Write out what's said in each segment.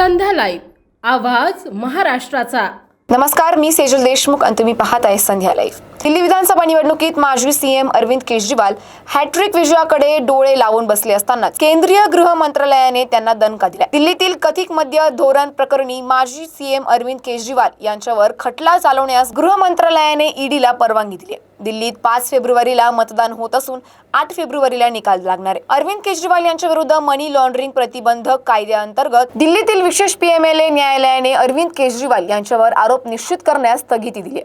Live आवाज महाराष्ट्राचा. नमस्कार मी सेजल देशमुख आणि तुम्ही पाहत आहे संध्या लाईव्ह. दिल्ली विधानसभा निवडणुकीत माजी CM Arvind Kejriwal hat trick विजयाकडे डोळे लावून बसले असताना केंद्रीय गृह मंत्रालयाने त्यांना दणका दिला. दिल्लीतील कथित मद्य धोरण प्रकरणी माजी सीएम अरविंद केजरीवाल यांच्यावर खटला चालवण्यास गृह मंत्रालयाने ईडीला परवानगी दिली आहे. दिल्लीत पाच फेब्रुवारीला मतदान होत असून आठ फेब्रुवारीला निकाल लागणार आहे. अरविंद केजरीवाल यांच्या विरुद्ध मनी लॉन्ड्रिंग प्रतिबंधक कायद्याअंतर्गत दिल्लीतील विशेष पीएमएलए न्यायालयाने अरविंद केजरीवाल यांच्यावर आरोप निश्चित करण्यास स्थगिती दिली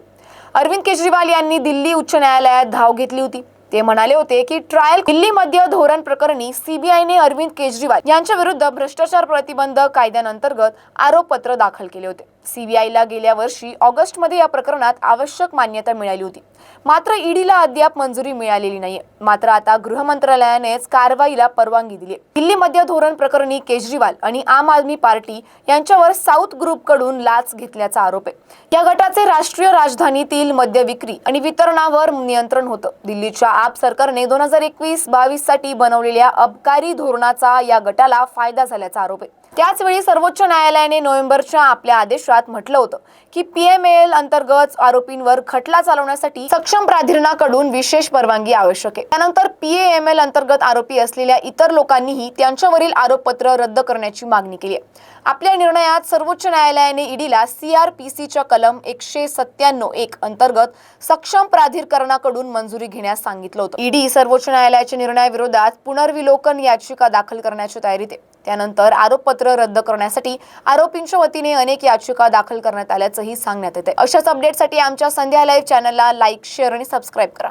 अरविंद केजरीवाल यांनी दिल्ली उच्च न्यायालयात धाव घेतली होती. ते म्हणाले होते की ट्रायल दिल्ली मध्य धोरण प्रकरणी सीबीआयने अरविंद केजरीवाल यांच्या विरुद्ध भ्रष्टाचार प्रतिबंध कायद्याअंतर्गत आरोपपत्र दाखल केले होते. सीबीआयला गेल्या वर्षी ऑगस्टमध्ये या प्रकरणात आवश्यक मान्यता मिळाली होती. मात्र ईडीला अद्याप मंजुरी मिळालेली नाहीये. मात्र आता गृह मंत्रालयानेच कारवाईला परवानगी दिली दिल्ली मध्य धोरण प्रकरणी केजरीवाल आणि आम आदमी पार्टी यांच्यावर साऊथ ग्रुपकडून लाच घेतल्याचा आरोप आहे. या गटाचे राष्ट्रीय राजधानीतील मद्य विक्री आणि वितरणावर नियंत्रण होतं. दिल्लीच्या आप सरकारने दोन हजार एकवीस बावीससाठी बनवलेल्या अबकारी धोरणाचा या गटाला फायदा झाल्याचा आरोप आहे. त्याचवेळी सर्वोच्च न्यायालयाने नोव्हेंबरच्या आपल्या आदेशात म्हटलं होतं की पीएमएल अंतर्गत आरोपींवर खटला चालवण्यासाठी सक्षम प्राधिकरणाकडून विशेष परवानगी आवश्यक आहे. त्यानंतर पीएमएल अंतर्गत आरोपी असलेल्या इतर लोकांनीही त्यांच्यावरील आरोपपत्र रद्द करण्याची मागणी केली आहे. आपल्या निर्णयात सर्वोच्च न्यायालयाने ईडीला सीआरपीसीच्या कलम एकशे सत्त्याण्णव एक अंतर्गत सक्षम प्राधिकरणाकडून मंजुरी घेण्यास सांगितलं होतं. ईडी सर्वोच्च न्यायालयाच्या निर्णयाविरोधात पुनर्विलोकन याचिका दाखल करण्याची तयारीत आहे. त्यानंतर आरोपपत्र रद्द करण्यासाठी आरोपींच्या वतीने अनेक याचिका दाखल करण्यात आल्याचंही सांगण्यात येते अशाच अपडेटसाठी आमच्या संध्या लाईव्ह चॅनलला लाईक शेअर आणि सबस्क्राईब करा.